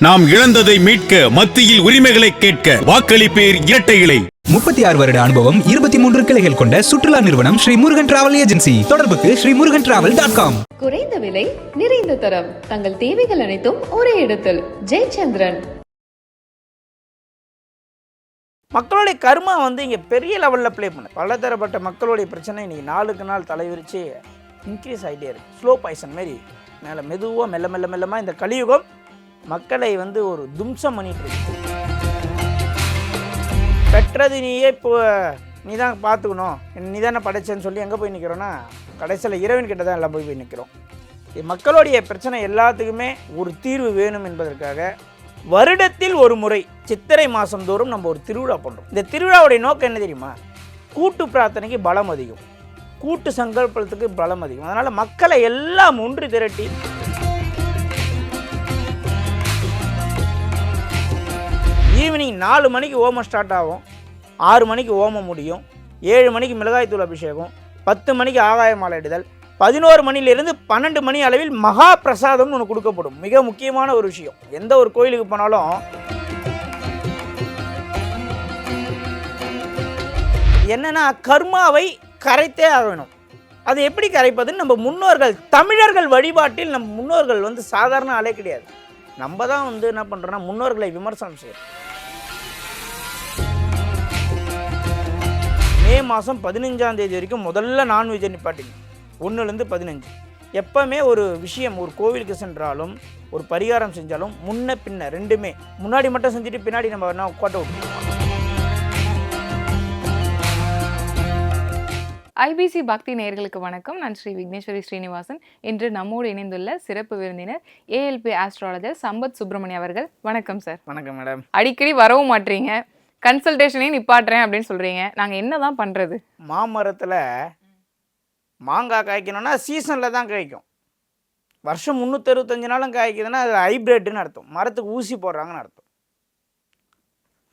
நாம் இழந்ததை மீட்க மத்தியில் உரிமைகளை கேட்க வாக்களிப்பேர் இரட்டை இலை முப்பத்தி ஆறு வருட அனுபவம் இருபத்தி மூன்று கிளைகள் கொண்ட சுற்றுலா நிறுவனம் ஸ்ரீ முருகன் டிராவல் ஏஜென்சி தொடர்புக்கு Sri Murugan travel dot com குறைந்த விலை நிறைந்த தரம். தங்கள் தேவைகள் அனைத்தும் ஒரே இடத்தில். ஜெயச்சந்திரன். மக்களுடைய கர்மா வந்து இங்கே பெரிய லெவலில் ப்ளே பண்ணு. பலதரப்பட்ட மக்களுடைய பிரச்சனை இன்னைக்கு நாளுக்கு நாள் தலைவிரிச்சு இன்க்ரீஸ் ஆகிட்டே இருக்கு. ஸ்லோ பாய்சன் மாரி. மேலே மெதுவாக மெல்ல மெல்ல மெல்லமாக இந்த கலியுகம் மக்களை வந்து ஒரு தும்சம் பண்ணிட்டு இருக்கு. பெற்றது நீயே இப்போ நீ தான் பார்த்துக்கணும். நீ தானே படைச்சேன்னு சொல்லி எங்கே போய் நிற்கிறோன்னா கடைசியில் இறைவன் கிட்ட தான் எல்லாம் போய் போய் நிற்கிறோம் மக்களுடைய பிரச்சனை எல்லாத்துக்குமே ஒரு தீர்வு வேணும் என்பதற்காக வருடத்தில் ஒரு முறை சித்திரை மாதந்தோறும் நம்ம ஒரு திருவிழா பண்ணுறோம் இந்த திருவிழாவுடைய நோக்கம் என்ன தெரியுமா? கூட்டு பிரார்த்தனைக்கு பலம் அதிகம். கூட்டு சங்கல்பத்துக்கு பலம் அதிகம். அதனால் மக்களை எல்லாம் ஒன்று திரட்டி ஈவினிங் நாலு மணிக்கு ஓமம் ஸ்டார்ட் ஆகும். ஆறு மணிக்கு ஓமம் முடியும். ஏழு மணிக்கு மிளகாய்த்தூள் அபிஷேகம். பத்து மணிக்கு ஆகாய மாலையிடுதல் பதினோரு மணிலிருந்து பன்னெண்டு மணி அளவில் மகா பிரசாதம்னு ஒன்று கொடுக்கப்படும். மிக முக்கியமான ஒரு விஷயம். எந்த ஒரு கோயிலுக்கு போனாலும் என்னன்னா கர்மாவை கரைத்தே ஆகணும். அது எப்படி கரைப்பதுன்னு நம்ம முன்னோர்கள் தமிழர்கள் வழிபாட்டில் நம் முன்னோர்கள் வந்து சாதாரண ஆளே கிடையாது. நம்ம தான் வந்து என்ன பண்ணுறோன்னா முன்னோர்களை விமர்சனம் செய்யணும் மே மாதம் பதினஞ்சாம் தேதி வரைக்கும் முதல்ல நான்வெஜ்ஜை நிப்பாட்டிங்க. ஒன்றுலேருந்து பதினஞ்சு. எப்பவுமே ஒரு விஷயம் ஒரு கோவிலுக்கு சென்றாலும் ஒரு பரிகாரம் செஞ்சாலும் முன்ன பின்ன ரெண்டுமே. முன்னாடி மட்டும் செஞ்சுட்டு பின்னாடி நம்ம என்ன கோட்டை விட்டுருவோம் ஐபிசி பக்தி நேயர்களுக்கு வணக்கம். நான் ஸ்ரீ விக்னேஸ்வரி ஸ்ரீனிவாசன். இன்று நம்மோடு இணைந்துள்ள சிறப்பு விருந்தினர் ஏஎல்பி ஆஸ்ட்ராலஜர் சம்பத் சுப்பிரமணியம் அவர்கள். வணக்கம் சார் வணக்கம் மேடம் அடிக்கடி வரவும் மாட்டீங்க கன்சல்டேஷனையும் நிப்பாட்டுறேன் அப்படின்னு சொல்கிறீங்க நாங்கள் என்ன தான் பண்ணுறது மாமரத்தில் மாங்காய் காய்க்கணும்னா சீசனில் தான் காய்க்கும். வருஷம் முந்நூற்றறுபத்தஞ்சு நாளும் காய்க்குதுன்னா அது ஹைப்ரிட்னு அர்த்தம். மரத்துக்கு ஊசி போடுறாங்கன்னு அர்த்தம்.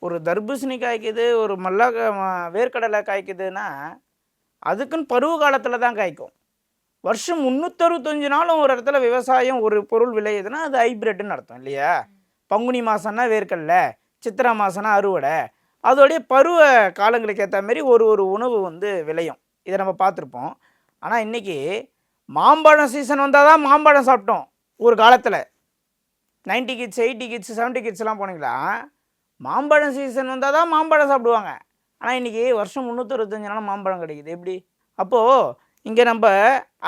ஒரு தர்பூசணி காய்க்குது ஒரு மல்லா வேர்க்கடலை காய்க்குதுன்னா அதுக்குன்னு பருவ காலத்தில் தான் காய்க்கும். வருஷம் முந்நூற்றறுபத்தஞ்சு நாளும் ஒரு இடத்துல விவசாயம் ஒரு பொருள் விளையுதுன்னா அது ஹைப்ரிட்னு அர்த்தம் இல்லையா? பங்குனி மாதம்னா வேர்க்கடலை சித்திரை மாதம்னா அறுவடை அதோடைய பருவ காலங்களுக்கு ஏற்ற மாதிரி ஒரு ஒரு உணவு வந்து விளையும். இதை நம்ம பார்த்துருப்போம் ஆனால் இன்றைக்கி மாம்பழம் சீசன் வந்தால் தான் மாம்பழம் சாப்பிட்டோம். ஒரு காலத்தில். 90 கிட்ஸ் எயிட்டி கிட்ஸ் செவன்ட்டி கிட்ஸ்லாம் போனீங்களா? மாம்பழம் சீசன் வந்தால் தான் மாம்பழம் சாப்பிடுவாங்க. ஆனால் இன்றைக்கி வருஷம் முந்நூற்றறுபத்தஞ்சு நாள் மாம்பழம் கிடைக்குது. எப்படி? அப்போது இங்கே நம்ம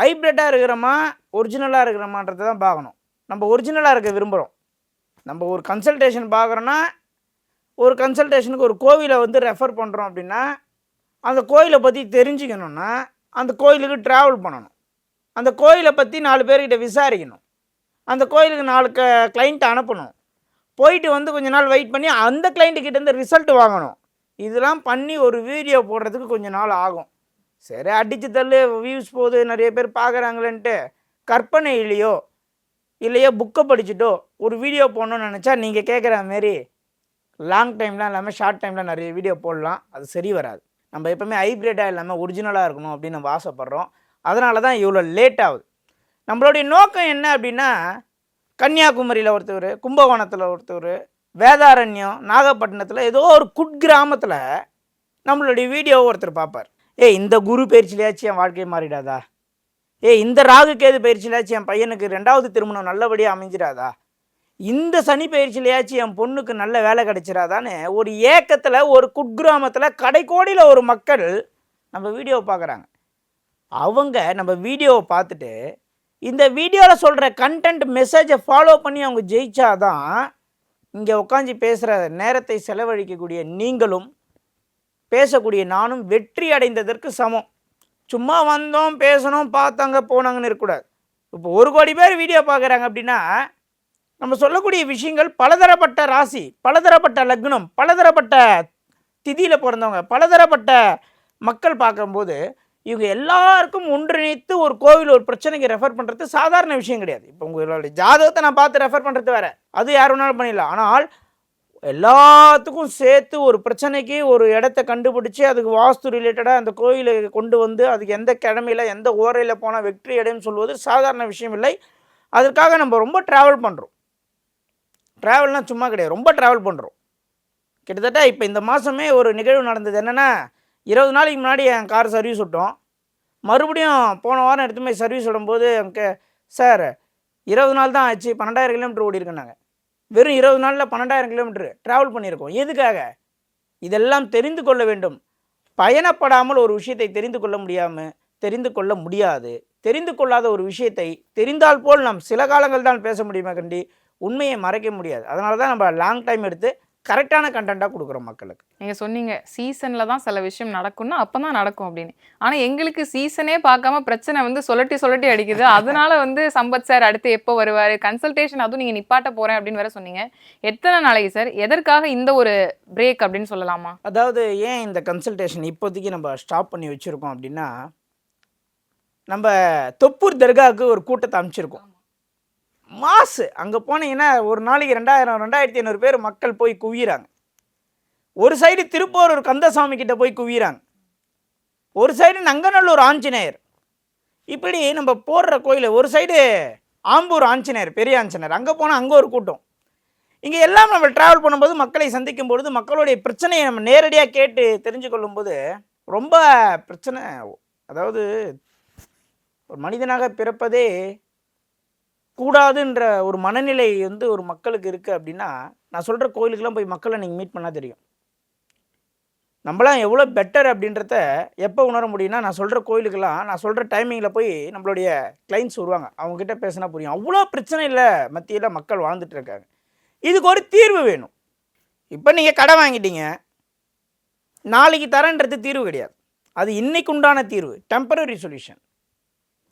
ஹைப்ரிட்டாக இருக்கிறோமா ஒரிஜினலாக இருக்கிறோமான்றதை தான் பார்க்கணும். நம்ம ஒரிஜினலாக இருக்க விரும்புகிறோம் நம்ம ஒரு கன்சல்டேஷன் பார்க்குறோன்னா ஒரு கன்சல்டேஷனுக்கு ஒரு கோவிலை வந்து ரெஃபர் பண்ணுறோம் அப்படின்னா அந்த கோயிலை பற்றி தெரிஞ்சுக்கணுன்னா அந்த கோயிலுக்கு ட்ராவல் பண்ணணும். அந்த கோயிலை பற்றி நாலு பேர்கிட்ட விசாரிக்கணும். அந்த கோயிலுக்கு நாலு க கிளைண்ட்டை அனுப்பணும். போயிட்டு வந்து கொஞ்ச நாள் வெயிட் பண்ணி அந்த client இருந்து ரிசல்ட் வாங்கணும். இதெல்லாம் பண்ணி ஒரு வீடியோ போடுறதுக்கு கொஞ்ச நாள் ஆகும். சரி அடிச்சு தள்ளு வியூஸ் போகுது நிறைய பேர் பார்க்குறாங்களேன்ட்டு கற்பனையிலையோ இல்லையோ புக்கை படிச்சுட்டோ ஒரு வீடியோ போடணும்னு நினச்சா நீங்கள் கேட்குற மாரி லாங் டைம்லாம் இல்லாமல் ஷார்ட் டைமில் நிறைய வீடியோ போடலாம். அது சரி வராது. நம்ம எப்போவுமே ஹைப்ரிட்டாக இல்லாமல் ஒரிஜினலாக இருக்கணும் அப்படின்னு நம்ம ஆசைப்பட்றோம். அதனால தான் இவ்வளோ லேட் ஆகுது. நம்மளுடைய நோக்கம் என்ன அப்படின்னா கன்னியாகுமரியில் ஒருத்தர் கும்பகோணத்தில் ஒருத்தர் வேதாரண்யம் நாகப்பட்டினத்தில் ஏதோ ஒரு குட்கிராமத்தில் நம்மளுடைய வீடியோவை ஒருத்தர் பார்ப்பார். ஏய் இந்த குரு பயிற்சியிலேயாச்சும் என் வாழ்க்கை மாறிடாதா? ஏய் இந்த ராகு கேது பயிற்சியிலாச்சும் என் பையனுக்கு ரெண்டாவது திருமணம் நல்லபடியாக அமைஞ்சிடாதா? இந்த சனி பயிற்சியிலையாச்சும் என் பொண்ணுக்கு நல்ல வேலை கிடைச்சிடாதான்னு ஒரு ஏக்கத்தில் ஒரு குட்கிராமத்தில் கடைக்கோடியில் ஒரு மக்கள் நம்ம வீடியோவை பார்க்குறாங்க அவங்க நம்ம வீடியோவை பார்த்துட்டு இந்த வீடியோவில் சொல்கிற கண்டென்ட் மெசேஜை ஃபாலோ பண்ணி அவங்க ஜெயிச்சாதான் இங்கே உட்காந்து பேசுகிற நேரத்தை செலவழிக்கக்கூடிய நீங்களும் பேசக்கூடிய நானும் வெற்றி அடைந்ததற்கு சமம். சும்மா வந்தோம் பேசணும் பார்த்தாங்க போனாங்கன்னு இருக்கக்கூடாது. இப்போ ஒரு கோடி பேர் வீடியோ பார்க்குறாங்க அப்படின்னா நம்ம சொல்லக்கூடிய விஷயங்கள் பலதரப்பட்ட ராசி பலதரப்பட்ட லக்னம் பலதரப்பட்ட திதியில் பிறந்தவங்க பலதரப்பட்ட மக்கள் பார்க்கும்போது இவங்க எல்லாருக்கும் ஒன்றிணைத்து ஒரு கோவில் ஒரு பிரச்சனைக்கு ரெஃபர் பண்ணுறது சாதாரண விஷயம் கிடையாது. இப்போ உங்களுடைய ஜாதகத்தை நான் பார்த்து ரெஃபர் பண்ணுறது வேறு. அது யார் வேணாலும் பண்ணிடலாம். ஆனால் எல்லாத்துக்கும் சேர்த்து ஒரு பிரச்சனைக்கு ஒரு இடத்த கண்டுபிடிச்சி அதுக்கு வாஸ்து ரிலேட்டடாக அந்த கோயிலை கொண்டு வந்து அதுக்கு எந்த கிழமையில எந்த ஓரையில் போனால் வெற்றி அடையும் சொல்வது சாதாரண விஷயம் இல்லை. அதற்காக நம்ம ரொம்ப ட்ராவல் பண்ணுறோம் ட்ராவல்னால் சும்மா கிடையாது. ரொம்ப ட்ராவல் பண்ணுறோம் கிட்டத்தட்ட இப்போ இந்த மாதமே ஒரு நிகழ்வு நடந்தது. என்னென்னா இருபது நாளைக்கு முன்னாடி என் கார் சர்வீஸ் விட்டோம். மறுபடியும் போன வாரம் எடுத்து போய் சர்வீஸ் விடும்போது அங்கே சார் இருபது நாள் தான் ஆச்சு. பன்னெண்டாயிரம் கிலோமீட்டர் ஓடி நாங்கள் வெறும் இருபது நாளில் பன்னெண்டாயிரம் கிலோமீட்டர் ட்ராவல் பண்ணியிருக்கோம். எதுக்காக? இதெல்லாம் தெரிந்து கொள்ள வேண்டும். பயணப்படாமல் ஒரு விஷயத்தை தெரிந்து கொள்ள முடியாமல் தெரிந்து கொள்ள முடியாது. தெரிந்து கொள்ளாத ஒரு விஷயத்தை தெரிந்தால் போல் நாம் சில காலங்கள் தான் பேச முடியுமா கண்டி? உண்மையை மறைக்க முடியாது. அதனால தான் நம்ம லாங் டைம் எடுத்து கரெக்டான கண்டென்ட்டாக கொடுக்குறோம் மக்களுக்கு. நீங்க சொன்னீங்க சீசன்ல தான் சில விஷயம் நடக்கும்னா அப்பதான் நடக்கும் அப்படின்னு. ஆனா எங்களுக்கு சீசனே பார்க்காம பிரச்சனை வந்து சொல்லட்டி சொல்லட்டி அடிக்குது. அதனால வந்து சம்பத் சார் அடுத்து எப்போ வருவாரு? கன்சல்டேஷன் அதுவும் நீங்க நிப்பாட்ட போறேன் அப்படின்னு வேற சொன்னீங்க. எத்தனை நாளைக்கு சார் எதற்காக இந்த ஒரு பிரேக் அப்படின்னு சொல்லலாமா? அதாவது ஏன் இந்த கன்சல்டேஷன் இப்போதைக்கு நம்ம ஸ்டாப் பண்ணி வச்சுருக்கோம் அப்படின்னா நம்ம தொப்பூர் தர்காவுக்கு ஒரு கூட்டத்தை அமைச்சிருக்கோம் மாசு. அங்கே போனீங்கன்னா ஒரு நாளைக்கு ரெண்டாயிரம் ரெண்டாயிரத்தி ஐநூறு பேர் மக்கள் போய் குவிகிறாங்க ஒரு சைடு திருப்போரூர் கந்தசாமி கிட்ட போய் குவிகிறாங்க ஒரு சைடு நங்கநல்லூர் ஆஞ்சநேயர். இப்படி நம்ம போடுற கோயில் ஒரு சைடு ஆம்பூர் ஆஞ்சநேயர் பெரிய ஆஞ்சநேயர். அங்கே போனால் அங்கே ஒரு கூட்டம். இங்கே எல்லாம் நம்ம ட்ராவல் பண்ணும்போது மக்களை சந்திக்கும் பொழுது மக்களுடைய பிரச்சனையை நம்ம நேரடியாக கேட்டு தெரிஞ்சு கொள்ளும்போது ரொம்ப பிரச்சனை. அதாவது ஒரு மனிதனாக பிறப்பதே கூடாதுன்ற ஒரு மனநிலை வந்து ஒரு மக்களுக்கு இருக்குது அப்படின்னா நான் சொல்கிற கோயிலுக்கெல்லாம் போய் மக்களை நீங்கள் மீட் பண்ணால் தெரியும். நம்மளாம் எவ்வளோ பெட்டர் அப்படின்றத எப்போ உணர முடியும்னா நான் சொல்கிற கோயிலுக்கெல்லாம் நான் சொல்கிற டைமிங்கில் போய் நம்மளுடைய கிளைண்ட்ஸ் வருவாங்க. அவங்கக்கிட்ட பேசினா புரியும். அவ்வளோ பிரச்சனை இல்லை மத்தியில் மக்கள் வாழ்ந்துட்டு இருக்காங்க. இதுக்கு ஒரு தீர்வு வேணும். இப்போ நீங்கள் கடை வாங்கிட்டீங்க. நாளைக்கு தரேன்றது தீர்வு கிடையாது. அது இன்னைக்கு உண்டான தீர்வு டெம்பரரி சொல்யூஷன்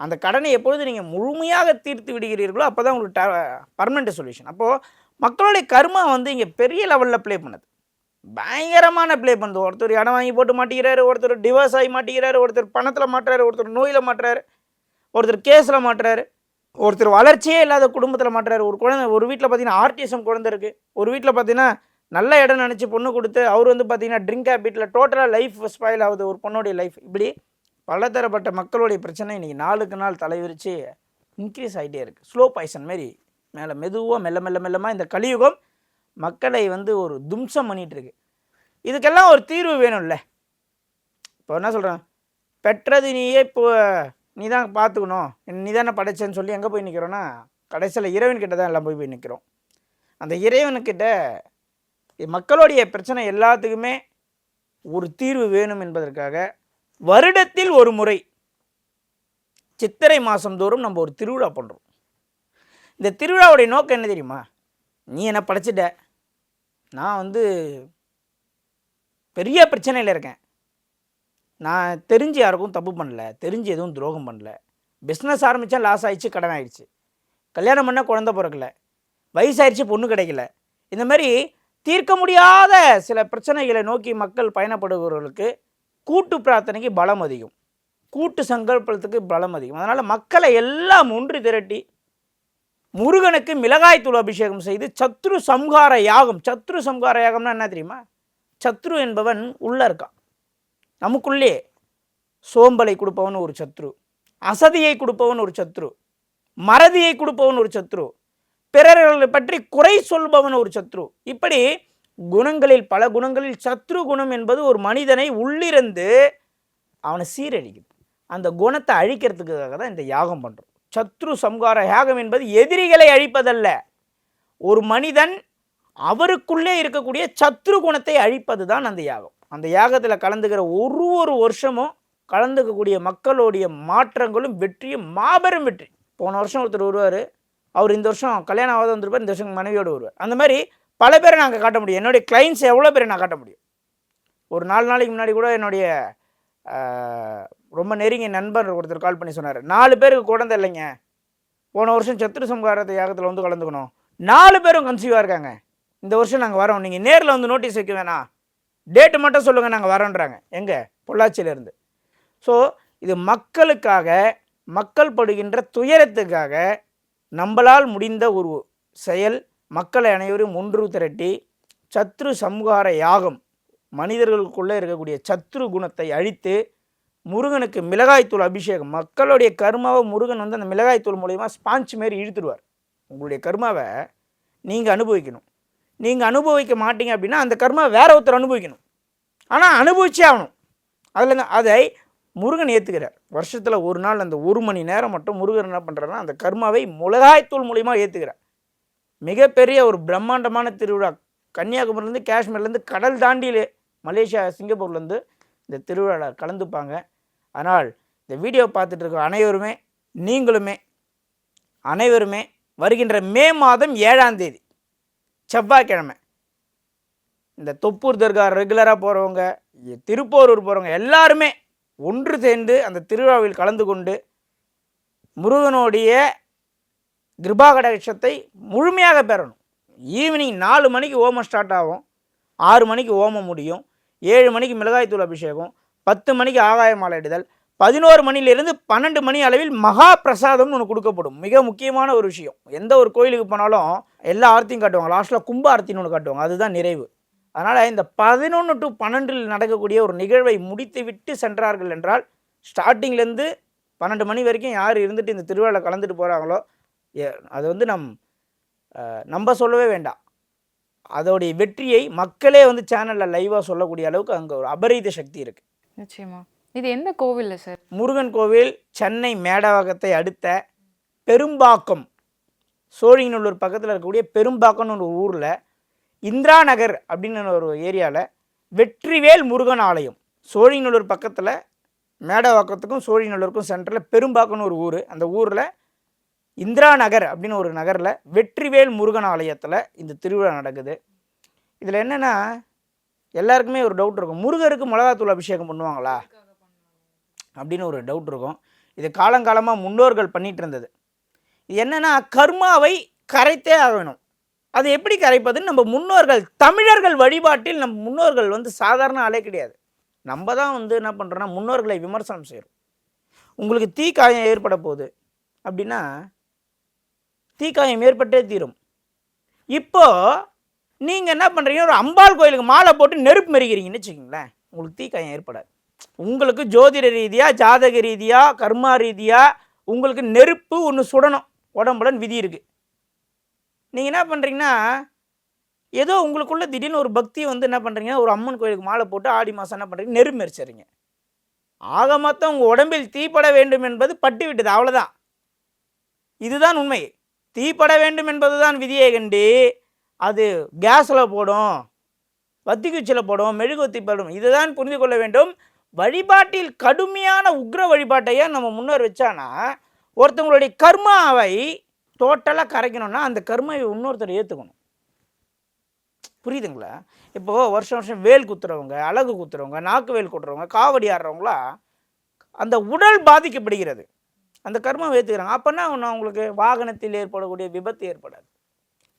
அந்த கடனை எப்பொழுது நீங்கள் முழுமையாக தீர்த்து விடுகிறீர்களோ அப்போ தான் உங்களுக்கு பர்மனெண்ட் சொல்யூஷன் அப்போது மக்களுடைய கர்மா வந்து இங்கே பெரிய லெவலில் ப்ளே பண்ணுது. பயங்கரமான ப்ளே பண்ணுது. ஒருத்தர் இடம் வாங்கி போட்டு மாட்டிக்கிறாரு ஒருத்தர் டிவோர்ஸ் ஆகி மாட்டிக்கிறாரு ஒருத்தர் பணத்தில் மாட்டுறாரு ஒருத்தர் நோயில் மாட்டுறாரு ஒருத்தர் கேஸில் மாட்டுறாரு ஒருத்தர் வளர்ச்சியே இல்லாத குடும்பத்தில் மாட்டுறாரு. ஒரு குழந்தை ஒரு வீட்டில் பார்த்தீங்கன்னா ஆர்டிசம் குழந்தை இருக்குது ஒரு வீட்டில் பார்த்தீங்கன்னா நல்ல இடம் நினச்சி பொண்ணு கொடுத்து அவர் வந்து பார்த்தீங்கன்னா ட்ரிங்க் ஹேபிட்டில் டோட்டலாக லைஃப் ஸ்பாயில் ஆகுது ஒரு பொண்ணுடைய லைஃப் இப்படி பலதரப்பட்ட மக்களுடைய பிரச்சனை இன்றைக்கி நாளுக்கு நாள் தலைவிரித்து இன்க்ரீஸ் ஆகிட்டே இருக்குது ஸ்லோ பாய்சன் மாரி மேலே மெதுவாக மெல்ல மெல்ல மெல்லமாக இந்த கலியுகம் மக்களை வந்து ஒரு தும்சம் பண்ணிகிட்ருக்கு இதுக்கெல்லாம் ஒரு தீர்வு வேணும்ல? இப்போ என்ன சொல்கிறேன் பெற்றது நீயே இப்போ நீ தான் பார்த்துக்கணும். நீ தானே படைச்சேன்னு சொல்லி எங்கே போய் நிற்கிறோன்னா கடைசியில் இறைவன்கிட்ட தான் எல்லாம் போய் போய் நிற்கிறோம் அந்த இறைவனுக்கிட்ட மக்களுடைய பிரச்சனை எல்லாத்துக்குமே ஒரு தீர்வு வேணும் என்பதற்காக வருடத்தில் ஒரு முறை சித்திரை மாதம் தோறும் நம்ம ஒரு திருவிழா பண்ணுறோம் இந்த திருவிழாவுடைய நோக்கம் என்ன தெரியுமா? நீ என்ன படைச்சிட்ட? நான் வந்து பெரிய பிரச்சனையில் இருக்கேன். நான் தெரிஞ்சு யாருக்கும் தப்பு பண்ணல தெரிஞ்சு எதுவும் துரோகம் பண்ணல. பிஸ்னஸ் ஆரம்பித்தா லாஸ் ஆகிடுச்சு கடன் ஆகிடுச்சு கல்யாணம் பண்ண குழந்த பிறக்கல வயசாயிடுச்சு பொண்ணு கிடைக்கல. இந்த மாதிரி தீர்க்க முடியாத சில பிரச்சனைகளை நோக்கி மக்கள் பயணப்படுபவர்களுக்கு கூட்டு பிரார்த்தனைக்கு பலம் அதிகம். கூட்டு சங்கல்பத்துக்கு பலம் அதிகம். அதனால் மக்களை எல்லாம் ஒன்று திரட்டி முருகனுக்கு மிளகாய்த்தூள் அபிஷேகம் செய்து சத்ரு சம்ஹார யாகம். சத்ரு சம்ஹார யாகம்னா என்ன தெரியுமா? சத்ரு என்பவன் உள்ளே இருக்கான். நமக்குள்ளே சோம்பலை கொடுப்பவன் ஒரு சத்ரு. அசதியை கொடுப்பவன் ஒரு சத்ரு. மறதியை கொடுப்பவன் ஒரு சத்ரு. பிறர்களை பற்றி குறை சொல்பவன் ஒரு சத்ரு. இப்படி குணங்களில் பல குணங்களில் சத்ரு குணம் என்பது ஒரு மனிதனை உள்ளிருந்து அவனை சீரழிக்குது அந்த குணத்தை அழிக்கிறதுக்காக தான் இந்த யாகம் பண்ணுறோம் சத்ரு சம்ஹார யாகம் என்பது எதிரிகளை அழிப்பதல்ல. ஒரு மனிதன் அவருக்குள்ளே இருக்கக்கூடிய சத்ரு குணத்தை அழிப்பது தான் அந்த யாகம். அந்த யாகத்தில் கலந்துக்கிற ஒரு ஒரு வருஷமும் கலந்துக்கக்கூடிய மக்களுடைய மாற்றங்களும் வெற்றியும் மாபெரும் வெற்றி. போன வருஷம் ஒருத்தர் வருவார். அவர் இந்த வருஷம் கல்யாணம் ஆகாத வந்திருப்பார் இந்த வருஷம் மனைவியோடு வருவார். அந்த மாதிரி பல பேரை நாங்கள் காட்ட முடியும். என்னுடைய கிளைண்ட்ஸ் எவ்வளோ பேரை நான் காட்ட முடியும்? ஒரு நாலு நாளைக்கு முன்னாடி கூட என்னுடைய ரொம்ப நெருங்கிய நண்பர் ஒருத்தர் கால் பண்ணி சொன்னார். நாலு பேருக்கு குழந்தை இல்லைங்க. போன வருஷம் சத்ரு சம்ஹாரத்தை யாகத்தில் வந்து கலந்துக்கணும். நாலு பேரும் கன்சீவாக இருக்காங்க. இந்த வருஷம் நாங்கள் வரோம். நீங்கள் நேரில் வந்து நோட்டீஸ் வைக்க வேணாம். டேட்டு மட்டும் சொல்லுங்கள் நாங்கள் வரோன்றாங்க. எங்கே? பொள்ளாச்சியிலேருந்து. ஸோ இது மக்களுக்காக மக்கள் படுகின்ற துயரத்துக்காக நம்மளால் முடிந்த ஒரு செயல் மக்களை அனைவரும் ஒன்று திரட்டி சத்ரு சம்ஹார யாகம் மனிதர்களுக்குள்ளே இருக்கக்கூடிய சத்ரு குணத்தை அழித்து முருகனுக்கு மிளகாய்த்தூள் அபிஷேகம். மக்களுடைய கர்மாவை முருகன் வந்து அந்த மிளகாய்த்தூள் மூலயமா ஸ்பாஞ்ச் மாரி இழுத்துடுவார். உங்களுடைய கர்மாவை நீங்கள் அனுபவிக்கணும். நீங்கள் அனுபவிக்க மாட்டீங்க அப்படின்னா அந்த கர்மா வேற ஒருத்தர் அனுபவிக்கணும். ஆனால் அனுபவிச்சே ஆகணும். அதில் அதை முருகன் ஏற்றுக்கிறார் வருஷத்தில் ஒரு நாள் அந்த ஒரு மணி நேரம் மட்டும் முருகன் என்ன பண்ணுறாருன்னா அந்த கர்மாவை மிளகாய்த்தூள் மூலிமா ஏற்றுக்கிறார் மிகப்பெரிய ஒரு பிரம்மாண்டமான திருவிழா. கன்னியாகுமரிலேருந்து காஷ்மீர்லேருந்து கடல் தாண்டியிலே மலேசியா சிங்கப்பூர்லேருந்து இந்த திருவிழாவில் கலந்துப்பாங்க. ஆனால் இந்த வீடியோ பார்த்துட்டு இருக்க அனைவருமே நீங்களுமே அனைவருமே வருகின்ற மே மாதம் ஏழாம் தேதி செவ்வாய்க்கிழமை இந்த தொப்பூர் தர்கா ரெகுலராக போகிறவங்க திருப்போரூர் போகிறவங்க எல்லாருமே ஒன்று சேர்ந்து அந்த திருவிழாவில் கலந்து கொண்டு முருகனுடைய கிருபாகடேஷத்தை முழுமையாக பெறணும். ஈவினிங் நாலு மணிக்கு ஓமம் ஸ்டார்ட் ஆகும். ஆறு மணிக்கு ஓமம் முடியும். ஏழு மணிக்கு மிளகாய்த்தூள் அபிஷேகம். பத்து மணிக்கு ஆகாய மாலையிடுதல் பதினோரு மணிலிருந்து பன்னெண்டு மணி அளவில் மகா பிரசாதம்னு ஒன்று கொடுக்கப்படும். மிக முக்கியமான ஒரு விஷயம். எந்த ஒரு கோயிலுக்கு போனாலும் எல்லா ஆர்த்தியும் காட்டுவாங்க. லாஸ்ட்டில் கும்ப ஆர்த்தின்னு ஒன்று காட்டுவாங்க. அதுதான் நிறைவு. அதனால் இந்த பதினொன்று டு பன்னெண்டில் நடக்கக்கூடிய ஒரு நிகழ்வை முடித்து விட்டு சென்றார்கள் என்றால் ஸ்டார்டிங்லேருந்து பன்னெண்டு மணி வரைக்கும் யார் இருந்துட்டு இந்த திருவிழாவில் கலந்துட்டு போகிறாங்களோ அது வந்து நம் நம்ப சொல்லவே வேண்டாம். அதோடைய வெற்றியை மக்களே வந்து சேனலில் லைவாக சொல்லக்கூடிய அளவுக்கு அங்கே ஒரு அபரீத சக்தி இருக்குது நிச்சயமா. இது எந்த கோவில்ல சார் முருகன் கோவில் சென்னை மேடவாக்கத்தை அடுத்த பெரும்பாக்கம் சோழிங்கநல்லூர் பக்கத்தில் இருக்கக்கூடிய பெரும்பாக்கம்னு ஒரு ஊரில் இந்திரா நகர் அப்படின்னு ஒரு ஏரியாவில் வெற்றிவேல் முருகன் ஆலயம். சோழிங்கநல்லூர் பக்கத்தில் மேடவாக்கத்துக்கும் சோழிங்கநல்லூருக்கும் சென்டரில் பெரும்பாக்கம்னு ஒரு ஊர். அந்த ஊரில் இந்திரா நகர் அப்படின்னு ஒரு நகரில் வெற்றிவேல் முருகன் ஆலயத்தில் இந்த திருவிழா நடக்குது. இதில் என்னென்னா எல்லாருக்குமே ஒரு டவுட் இருக்கும். முருகருக்கு மிளகாத்தூள் அபிஷேகம் பண்ணுவாங்களா? அப்படின்னு ஒரு டவுட் இருக்கும். இது காலங்காலமாக முன்னோர்கள் பண்ணிகிட்டு இருந்தது. இது என்னென்னா கர்மாவை கரைத்தே ஆகணும். அது எப்படி கரைப்பதுன்னு நம்ம முன்னோர்கள் தமிழர்கள் வழிபாட்டில் நம்ம முன்னோர்கள் வந்து சாதாரண ஆளே கிடையாது. நம்ம தான் வந்து என்ன பண்ணுறோன்னா முன்னோர்களை விமர்சனம் செய்கிறோம் உங்களுக்கு தீ காயம் ஏற்பட போகுது அப்படின்னா தீக்காயம் ஏற்பட்டே தீரும். இப்போது நீங்கள் என்ன பண்ணுறீங்க ஒரு அம்பாள் கோயிலுக்கு மாலை போட்டு நெருப்பு மெரிக்கிறீங்கன்னு வச்சுக்கோங்களேன். உங்களுக்கு தீக்காயம் ஏற்படாது. உங்களுக்கு ஜோதிட ரீதியாக ஜாதக ரீதியாக கர்மா ரீதியாக உங்களுக்கு நெருப்பு ஒன்று சுடணும். உடம்புலன்னு விதி இருக்குது நீங்கள் என்ன பண்ணுறீங்கன்னா ஏதோ உங்களுக்குள்ள திடீர்னு ஒரு பக்தி வந்து என்ன பண்ணுறீங்க ஒரு அம்மன் கோயிலுக்கு மாலை போட்டு ஆடி மாதம் என்ன பண்ணுறீங்க நெருப்பு மெரிச்சிடுறீங்க. ஆக மொத்தம் உங்கள் உடம்பில் தீப்பட வேண்டும் என்பது பட்டு விட்டது அவ்வளோதான் இதுதான் உண்மை. தீப்பட வேண்டும் என்பதுதான் விதியை கண்டு அது கேஸில் போடும் வத்தி குச்சியில் போடும் மெழுகுவத்தி போடும். இதுதான் புரிந்து கொள்ள வேண்டும். வழிபாட்டில் கடுமையான உக்ர வழிபாட்டையே நம்ம முன்னர் வச்சானா ஒருத்தவங்களுடைய கர்மாவை டோட்டலாக கரைக்கணும்னா அந்த கர்மாவை இன்னொருத்தர் ஏற்றுக்கணும் புரியுதுங்களா? இப்போது வருஷம் வருஷம் வேல் குத்துறவங்க அழகு குத்துறவங்க நாக்கு வேல் குத்துறவங்க காவடி ஆடுறவங்களா அந்த உடல் பாதிக்கப்படுகிறது. அந்த கர்மாவை ஏற்றுக்கிறாங்க அப்போனா ஒன்று அவங்களுக்கு வாகனத்தில் ஏற்படக்கூடிய விபத்து ஏற்படாது.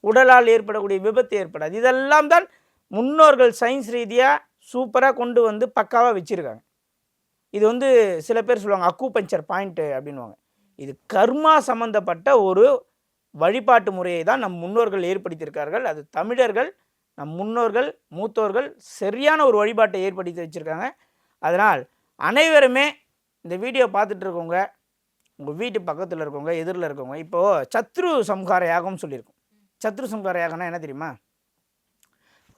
உடலால் ஏற்படக்கூடிய விபத்து ஏற்படாது. இதெல்லாம் தான் முன்னோர்கள் சயின்ஸ் ரீதியாக சூப்பராக கொண்டு வந்து பக்காவாக வச்சுருக்காங்க. இது வந்து சில பேர் சொல்லுவாங்க அக்குபஞ்சர் பாயிண்ட்டு அப்படின்வாங்க இது கர்மா சம்பந்தப்பட்ட ஒரு வழிபாட்டு முறையை தான் நம் முன்னோர்கள் ஏற்படுத்தியிருக்கார்கள். அது தமிழர்கள் நம் முன்னோர்கள் மூத்தோர்கள் சரியான ஒரு வழிபாட்டை ஏற்படுத்தி வச்சுருக்காங்க. அதனால் அனைவருமே இந்த வீடியோ பார்த்துட்டு இருக்கவங்க உங்கள் வீட்டு பக்கத்தில் இருக்கவங்க எதிரில் இருக்கவங்க இப்போது சத்ரு சம்ஹார யாகம்னு சொல்லியிருக்கோம். சத்ரு சம்ஹார யாகம்னா என்ன தெரியுமா?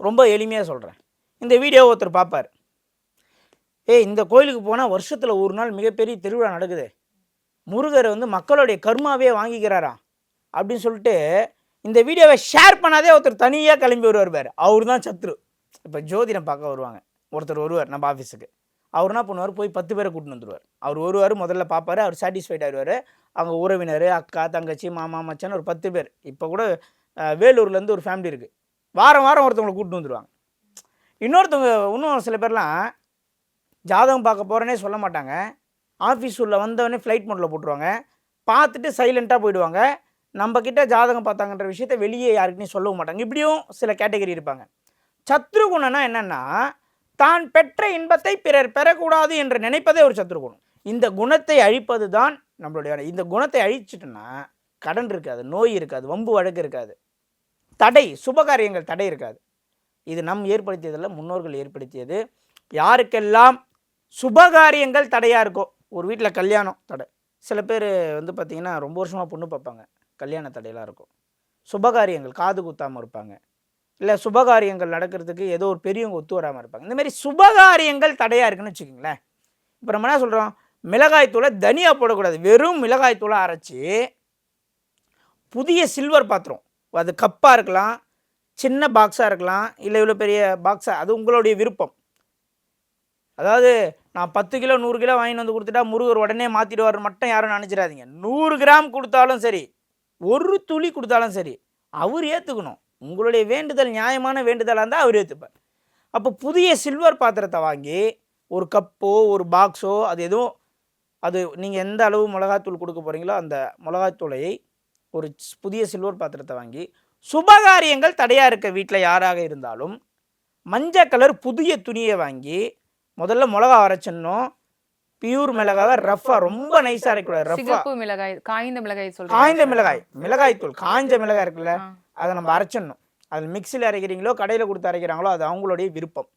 ரொம்ப எளிமையாக சொல்கிறேன் இந்த வீடியோ ஒருத்தர் பார்ப்பார் ஏய் இந்த கோயிலுக்கு போனால் வருஷத்தில் ஒரு நாள் மிகப்பெரிய திருவிழா நடக்குது. முருகர் வந்து மக்களுடைய கர்மாவே வாங்கிக்கிறாரா? அப்படின்னு சொல்லிட்டு இந்த வீடியோவை ஷேர் பண்ணாதே ஒருத்தர் தனியாக கிளம்பி வருவார் பாரு. அவர் தான் சத்ரு. இப்போ ஜோதிடம் பார்க்க வருவாங்க. ஒருத்தர் வருவார் நம்ம ஆஃபீஸுக்கு அவர் என்ன பண்ணுவார்? போய் பத்து பேரை கூட்டின்னு வந்துடுவார் அவர் ஒருவர் முதல்ல பார்ப்பார் அவர் சாட்டிஸ்ஃபைட் ஆயிடுவார். அவங்க உறவினர் அக்கா தங்கச்சி மாமா மச்சான் ஒரு பத்து பேர். இப்போ கூட வேலூர்லேருந்து ஒரு ஃபேமிலி இருக்குது வாரம் வாரம் ஒருத்தவங்களை கூட்டின்னு வந்துடுவாங்க இன்னொருத்தவங்க இன்னும் சில பேர்லாம் ஜாதகம் பார்க்க போகிறேனே சொல்ல மாட்டாங்க. ஆஃபீஸ் உள்ள வந்தவொடனே ஃப்ளைட் மோட்டில் போட்டுருவாங்க. பார்த்துட்டு சைலண்ட்டாக போயிடுவாங்க. நம்மக்கிட்ட ஜாதகம் பார்த்தாங்கன்ற விஷயத்த வெளியே யாருக்கிட்டையும் சொல்லவும் மாட்டாங்க. இப்படியும் சில கேட்டகரி இருப்பாங்க. சத்ருகுணம்னா என்னென்னா தான் பெற்ற இன்பத்தை பிறர் பெறக்கூடாது என்று நினைப்பதே ஒரு சத்ருகுணம் இந்த குணத்தை அழிப்பது தான் நம்மளுடைய இந்த குணத்தை அழிச்சிட்டோன்னா கடன் இருக்காது நோய் இருக்காது வம்பு வழக்கு இருக்காது. தடை சுபகாரியங்கள் தடை இருக்காது. இது நம் ஏற்படுத்தியதில் முன்னோர்கள் ஏற்படுத்தியது. யாருக்கெல்லாம் சுபகாரியங்கள் தடையாக இருக்கோ ஒரு வீட்டில் கல்யாணம் தடை. சில பேர் வந்து பார்த்திங்கன்னா ரொம்ப வருஷமாக பொண்ணு பார்ப்பாங்க. கல்யாண தடையெல்லாம் இருக்கும். சுபகாரியங்கள் காது குத்தாமல் இருப்பாங்க. இல்லை சுபகாரியங்கள் நடக்கிறதுக்கு ஏதோ ஒரு பெரியவங்க ஒத்து வராமல் இருப்பாங்க. இந்த மாதிரி சுபகாரியங்கள் தடையாக இருக்குன்னு வச்சுக்கோங்களேன். இப்போ நம்ம என்ன சொல்கிறோம் மிளகாய்த்தூளை தனியாக போடக்கூடாது. வெறும் மிளகாய்த்தூளை அரைச்சி புதிய சில்வர் பாத்திரம். அது கப்பாக இருக்கலாம் சின்ன பாக்ஸாக இருக்கலாம் இல்லை இவ்வளோ பெரிய பாக்ஸாக அது உங்களுடைய விருப்பம். அதாவது நான் பத்து கிலோ நூறு கிலோ வாங்கிட்டு வந்து கொடுத்துட்டா முருகர் உடனே மாற்றிடுவார் மட்டும் யாரும் நினச்சிடாதீங்க. நூறு கிராம் கொடுத்தாலும் சரி ஒரு துளி கொடுத்தாலும் சரி அவர் ஏற்றுக்கணும் உங்களுடைய வேண்டுதல் நியாயமான வேண்டுதலாக இருந்தால் அவர் ஏற்றுப்பார் அப்போ புதிய சில்வர் பாத்திரத்தை வாங்கி ஒரு கப்போ ஒரு பாக்ஸோ அது எதுவும் அது நீங்கள் எந்த அளவு மிளகாத்தூள் கொடுக்க போகிறீங்களோ அந்த மிளகாத்தூளை ஒரு புதிய சில்வர் பாத்திரத்தை வாங்கி சுபகாரியங்கள் தடையாக இருக்க வீட்டில் யாராக இருந்தாலும் மஞ்சள் கலர் புதிய துணியை வாங்கி முதல்ல மிளகா அரைச்சிடணும் பியூர் மிளகாவை ரஃப்பாக ரொம்ப நைஸாக அரைக்கூடாது சிகப்பு மிளகாய் காய்ந்த மிளகாய் சொல்றீங்க. காய்ந்த மிளகாய் மிளகாய் தூள் காய்ஞ்ச மிளகாய் இருக்குல்ல. அதை நம்ம அரைச்சிடணும். அது மிக்சியில் அரைக்கிறீங்களோ கடையில் கொடுத்து அரைக்கிறாங்களோ அது அவங்களுடைய விருப்பம்.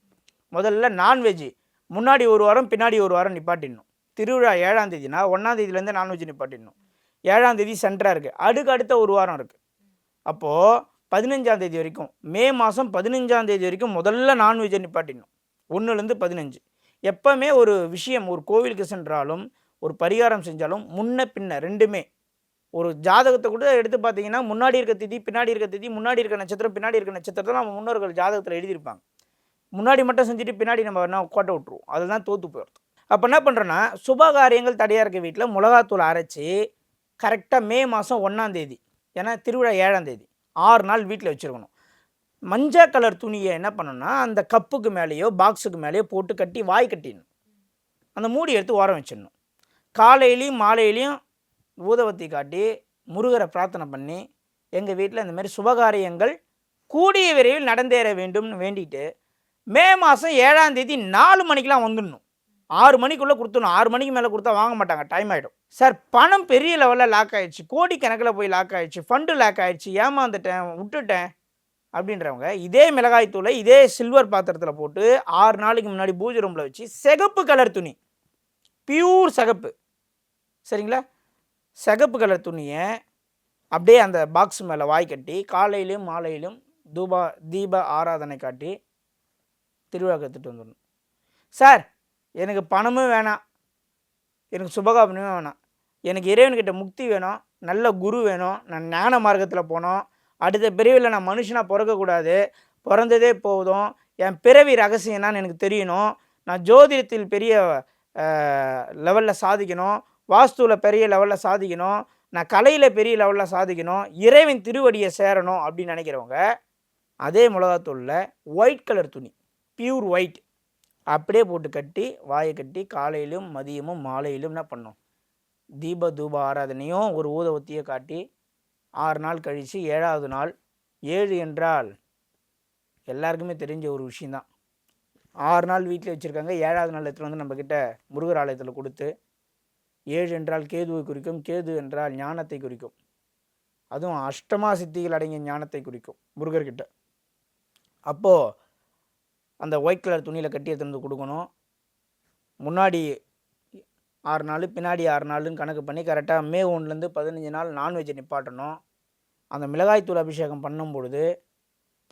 முதல்ல நான்வெஜ் முன்னாடி ஒரு வாரம் பின்னாடி ஒரு வாரம் நிப்பாட்டிடணும். திருவிழா ஏழாம் தேதினா ஒன்றாம் தேதியிலேருந்து நான்வெஜ் நிப்பாட்டிடணும். ஏழாம் தேதி சென்டராக இருக்குது அடுக்கு அடுத்த ஒரு வாரம் இருக்குது அப்போது பதினஞ்சாம் தேதி வரைக்கும் மே மாதம் பதினஞ்சாம் தேதி வரைக்கும் முதல்ல நான்வெஜ்ஜை நிப்பாட்டிடணும். ஒன்றுலேருந்து பதினஞ்சு. எப்போவுமே ஒரு விஷயம் ஒரு கோவிலுக்கு சென்றாலும் ஒரு பரிகாரம் செஞ்சாலும் முன்ன பின்ன ரெண்டுமே. ஒரு ஜாதகத்தை கூட எடுத்து பார்த்தீங்கன்னா முன்னாடி இருக்க திதி பின்னாடி இருக்க திதி முன்னாடி இருக்க நட்சத்திரம் பின்னாடி இருக்க நட்சத்திரத்தை நம்ம முன்னோர்கள் ஜாதகத்தில் எழுதியிருப்பாங்க. முன்னாடி மட்டும் செஞ்சுட்டு பின்னாடி நம்ம என்ன கோட்டை விட்ருவோம் அதுதான் தோற்று போயிடுது. அப்போ என்ன பண்ணுறோன்னா சுபகாரியங்கள் தடையாக இருக்க வீட்டில் மிளகாத்தூள் அரைச்சி கரெக்டாக மே மாதம் ஒன்றாம் தேதி ஏன்னா திருவிழா ஏழாம் தேதி ஆறு நாள் வீட்டில் வச்சுருக்கணும். மஞ்சள் கலர் துணியை என்ன பண்ணணும்னா அந்த கப்புக்கு மேலேயோ பாக்ஸுக்கு மேலேயோ போட்டு கட்டி வாய் கட்டிடணும். அந்த மூடி எடுத்து ஓரம் வச்சிடணும். காலையிலையும் மாலையிலையும் ஊதவத்தி காட்டி முருகரை பிரார்த்தனை பண்ணி எங்கள் வீட்டில் இந்த மாதிரி சுபகாரியங்கள் கூடிய விரைவில் நடந்தேற வேண்டும்னு வேண்டிட்டு மே மாதம் ஏழாம் தேதி நாலு மணிக்கெலாம் வந்துடணும். ஆறு மணிக்குள்ளே கொடுத்துடணும். ஆறு மணிக்கு மேலே கொடுத்தா வாங்க மாட்டாங்க. டைம் ஆகிடும் சார் பணம் பெரிய லெவலில் லாக் ஆகிடுச்சு கோடி கணக்கில் போய் லாக் ஆகிடுச்சு ஃபண்டு லாக் ஆகிடுச்சு ஏமாந்துட்டேன் விட்டுட்டேன். அப்படின்றவங்க இதே மிளகாய் தூளை இதே சில்வர் பாத்திரத்தில் போட்டு ஆறு நாளைக்கு முன்னாடி பூஜை ரூமில் வச்சு சிகப்பு கலர் துணி. பியூர் சிகப்பு. சரிங்களா? சிகப்பு கலர் துணியை அப்படியே அந்த பாக்ஸ் மேலே வாய் கட்டி காலையிலும் மாலையிலும் தூபா தீப ஆராதனை காட்டி திருவிழா எடுத்துகிட்டு வந்துடணும். சார் எனக்கு பணமும் வேணாம். எனக்கு சுபகாபனமும் வேணாம். எனக்கு இறைவன்கிட்ட முக்தி வேணும். நல்ல குரு வேணும். நான் ஞான மார்க்கத்தில் போனோம். அடுத்த பிரிவில் நான் மனுஷனாக பிறக்கக்கூடாது பிறந்ததே போதும். என் பிறவி ரகசியம் என்னன்னு எனக்கு தெரியணும். நான் ஜோதிடத்தில் பெரிய லெவலில் சாதிக்கணும். வாஸ்துவில் பெரிய லெவலில் சாதிக்கணும். நான் கலையில் பெரிய லெவலில் சாதிக்கணும். இறைவன் திருவடியை சேரணும் அப்படின்னு நினைக்கிறவங்க அதே மிளகாத்தூளில் ஒயிட் கலர் துணி பியூர் ஒயிட் அப்படியே போட்டு கட்டி வாயை கட்டி காலையிலும் மதியமும் மாலையிலும் என்ன பண்ணும் தீப தூப ஆராதனையும் ஒரு ஊதவத்தியை காட்டி ஆறு நாள் கழித்து ஏழாவது நாள் ஏழு என்றால் எல்லாருக்குமே தெரிஞ்ச ஒரு விஷயந்தான் ஆறு நாள் வீட்டில் வச்சுருக்காங்க ஏழாவது நாள் எடுத்துகிட்டு வந்து நம்மக்கிட்ட முருகர் ஆலயத்தில் கொடுத்து ஏழு என்றால் கேதுவை குறிக்கும் கேது என்றால் ஞானத்தை குறிக்கும். அதுவும் அஷ்டமா சித்திகள் அடங்கிய ஞானத்தை குறிக்கும் முருகர்கிட்ட. அப்போது அந்த ஒயிட் கலர் துணியில் கட்டி எடுத்துகிட்டு வந்து கொடுக்கணும். முன்னாடி ஆறு நாள் பின்னாடி ஆறு நாளுன்னு கணக்கு பண்ணி கரெக்டாக மே ஒன்றுலேருந்து பதினஞ்சு நாள் நான்வெஜ்ஜை நிப்பாட்டணும். அந்த மிளகாய்த்தூள் அபிஷேகம் பண்ணும் பொழுது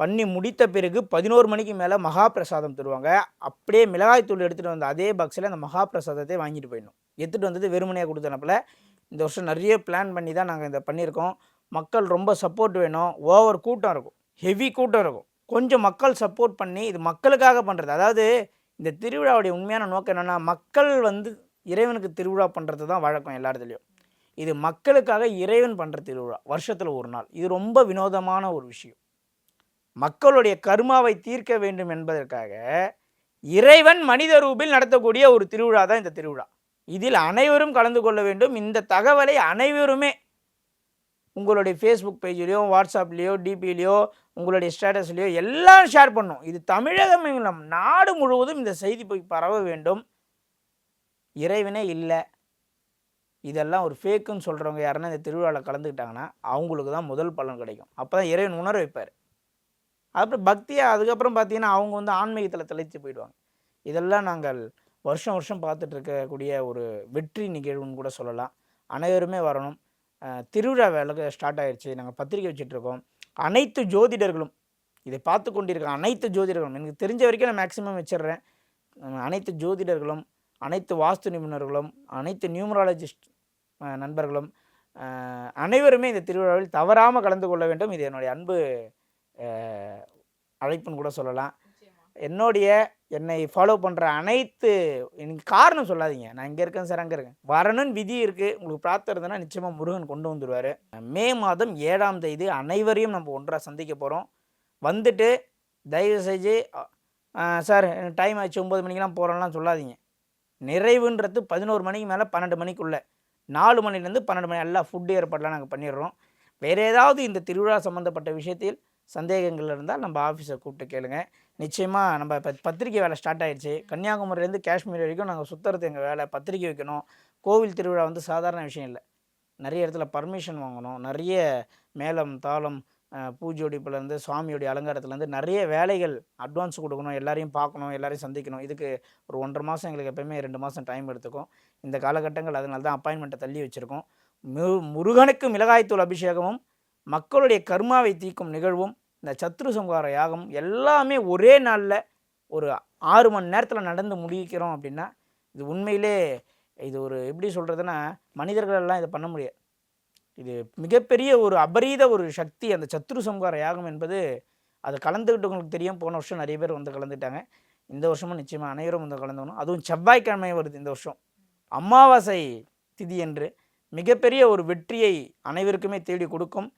பண்ணி முடித்த பிறகு பதினோரு மணிக்கு மேலே மகா பிரசாதம் தருவாங்க. அப்படியே மிளகாய்த்தூள் எடுத்துகிட்டு வந்த அதே பாக்ஸில் அந்த மகா பிரசாதத்தை வாங்கிட்டு போயிடணும். எடுத்துகிட்டு வந்தது வெறுமனையாக கொடுத்தனப்பில் இந்த வருஷம் நிறைய பிளான் பண்ணி தான் நாங்கள் இதை பண்ணியிருக்கோம். மக்கள் ரொம்ப சப்போர்ட் வேணும். ஓவர் கூட்டம் இருக்கும். ஹெவி கூட்டம் இருக்கும். கொஞ்சம் மக்கள் சப்போர்ட் பண்ணி இது மக்களுக்காக பண்ணுறது அதாவது இந்த திருவிழாவுடைய உண்மையான நோக்கம் என்னென்னா மக்கள் வந்து இறைவனுக்கு திருவிழா பண்ணுறது தான் வழக்கம் எல்லா இடத்துலையும் இது மக்களுக்காக இறைவன் பண்ணுற திருவிழா வருஷத்தில் ஒரு நாள். இது ரொம்ப வினோதமான ஒரு விஷயம். மக்களுடைய கர்மாவை தீர்க்க வேண்டும் என்பதற்காக இறைவன் மனித ரூபில் நடத்தக்கூடிய ஒரு திருவிழா தான் இந்த திருவிழா. இதில் அனைவரும் கலந்து கொள்ள வேண்டும். இந்த தகவலை அனைவருமே உங்களுடைய ஃபேஸ்புக் பேஜ்லேயோ வாட்ஸ்அப்லேயோ டிபிலேயோ உங்களுடைய ஸ்டேட்டஸ்லேயோ எல்லாம் ஷேர் பண்ணும். இது தமிழகம் நாடு முழுவதும் இந்த செய்தி போய் பரவ வேண்டும். இறைவனே இல்லை. இதெல்லாம் ஒரு ஃபேக்குன்னு சொல்கிறவங்க யாருன்னா இந்த திருவிழாவில் கலந்துக்கிட்டாங்கன்னா அவங்களுக்கு தான் முதல் பலன் கிடைக்கும். அப்போ தான் இறைவன் உணர வைப்பார். அப்புறம் பக்தியாக அதுக்கப்புறம் பார்த்தீங்கன்னா அவங்க வந்து ஆன்மீகத்தில் தெளித்து போயிடுவாங்க. இதெல்லாம் நாங்கள் வருஷம் வருஷம் பார்த்துட்டு இருக்கக்கூடிய ஒரு வெற்றி நிகழ்வுன்னு கூட சொல்லலாம். அனைவருமே வரணும். திருவிழா வேலை ஸ்டார்ட் ஆயிடுச்சு நாங்கள் பத்திரிக்கை வச்சிட்ருக்கோம் அனைத்து ஜோதிடர்களும் இதை பார்த்து கொண்டிருக்க அனைத்து ஜோதிடர்களும் எனக்கு தெரிஞ்ச வரைக்கும் நான் மேக்ஸிமம் வச்சிடுறேன். அனைத்து ஜோதிடர்களும் அனைத்து வாஸ்து நிபுணர்களும் அனைத்து நியூமராலஜிஸ்ட் நண்பர்களும் அனைவருமே இந்த திருவிழாவில் தவறாமல் கலந்து கொள்ள வேண்டும். இது என்னுடைய அன்பு அழைப்புன்னு கூட சொல்லலாம். என்னுடைய என்னை ஃபாலோ பண்ணுற அனைத்து எனக்கு காரணம் சொல்லாதீங்க. நான் இங்கே இருக்கேன் சார் அங்கே இருக்கேன். வரணும்னு விதி இருக்குது உங்களுக்கு இருந்ததுன்னா நிச்சயமாக முருகன் கொண்டு வந்துடுவார் மே மாதம் ஏழாம் தேதி அனைவரையும் நம்ம ஒன்றாக சந்திக்க போகிறோம் வந்துட்டு தயவு செஞ்சு சார் டைம் ஆச்சு ஒம்பது மணிக்கெலாம் போகிறோம்லாம் சொல்லாதீங்க. நிறைவுன்றது பதினோரு மணிக்கு மேலே பன்னெண்டு மணிக்குள்ளே. நாலு மணிலேருந்து பன்னெண்டு மணி எல்லாம் ஃபுட்டு ஏற்பாடெலாம் நாங்கள் பண்ணிடுறோம். வேறு ஏதாவது இந்த திருவிழா சம்மந்தப்பட்ட விஷயத்தில் சந்தேகங்கள் இருந்தால் நம்ம ஆஃபீஸை கூப்பிட்டு கேளுங்க. நிச்சயமாக நம்ம இப்போ பத்திரிக்கை வேலை ஸ்டார்ட் ஆகிடுச்சு கன்னியாகுமரியிலேருந்து காஷ்மீர் வரைக்கும் நாங்கள் சுற்றுறது எங்கள் வேலை பத்திரிக்கை வைக்கணும். கோவில் திருவிழா வந்து சாதாரண விஷயம் இல்லை. நிறைய இடத்துல பர்மிஷன் வாங்கணும். நிறைய மேளம் தாளம் பூஜோடிப்புலேருந்து சுவாமியோடைய அலங்காரத்துலேருந்து நிறைய வேலைகள் அட்வான்ஸ் கொடுக்கணும் எல்லாரையும் பார்க்கணும் எல்லாரையும் சந்திக்கணும். இதுக்கு ஒரு ஒன்றரை மாதம் எங்களுக்கு எப்பயுமே ரெண்டு மாதம் டைம் எடுத்துக்கும். இந்த காலகட்டங்கள் அதனால தான் அப்பாயின்மெண்ட்டை தள்ளி வச்சுருக்கோம். மு முருகனுக்கு மிளகாய்த்தூள் அபிஷேகமும் மக்களுடைய கர்மாவை தீக்கும் நிகழ்வும் இந்த சத்ரு சம்ஹார யாகம் எல்லாமே ஒரே நாளில் ஒரு ஆறு மணி நேரத்தில் நடந்து முடிக்கிறோம் அப்படின்னா இது உண்மையிலே இது ஒரு எப்படி சொல்கிறதுனா மனிதர்களெல்லாம் இதை பண்ண முடியாது. இது மிகப்பெரிய ஒரு அபரீத ஒரு சக்தி அந்த சத்ரு சம்ஹார யாகம் என்பது அது கலந்துக்கிட்டவங்களுக்கு தெரியும். போன வருஷம் நிறைய பேர் வந்து கலந்துட்டாங்க. இந்த வருஷமும் நிச்சயமாக அனைவரும் வந்து கலந்துக்கணும் அதுவும் செவ்வாய்க்கிழமை வருது இந்த வருஷம். அமாவாசை திதி என்று மிகப்பெரிய ஒரு வெற்றியை அனைவருக்குமே தேடி கொடுக்கும்.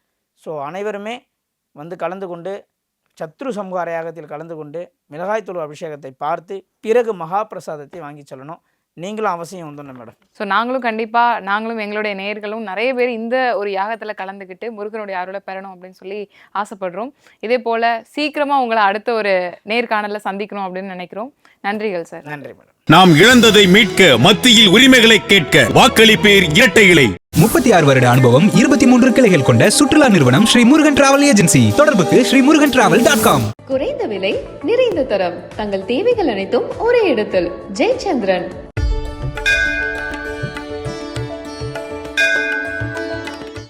ஸோ அனைவருமே வந்து கலந்து கொண்டு சத்ரு சம்ஹார யாகத்தில் கலந்து கொண்டு மிளகாய்த்தூள் அபிஷேகத்தை பார்த்து பிறகு மகா பிரசாதத்தை வாங்கி செல்லணும். நீங்களும் அவசியம் வந்துடணும் மேடம். ஸோ நாங்களும் கண்டிப்பா நாங்களும் எங்களுடைய நேயர்களும் நிறைய பேர் இந்த ஒரு யாகத்துல கலந்துக்கிட்டு முருகனுடைய அருளை பெறணும் அப்படின்னு சொல்லி ஆசைப்படுறோம். இதே போல சீக்கிரமா உங்களை அடுத்த ஒரு நேர்காணல்ல சந்திக்கணும் அப்படின்னு நினைக்கிறோம். நன்றிகள் சார் நன்றி மேடம். நாம் இழந்ததை மீட்க மத்தியில் உரிமைகளை கேட்க வாக்களிப்பேர் இரட்டை இலை. முப்பத்தி ஆறு வருட அனுபவம் இருபத்தி மூன்று கிளைகள் கொண்ட சுற்றுலா நிறுவனம் ஸ்ரீ முருகன் டிராவல் ஏஜென்சி. தொடர்புக்கு Sri Murugan travel dot com. குறைந்த விலை நிறைந்த தரம். தங்கள் தேவைகள் அனைத்தும் ஒரே இடத்தில். ஜெயச்சந்திரன்.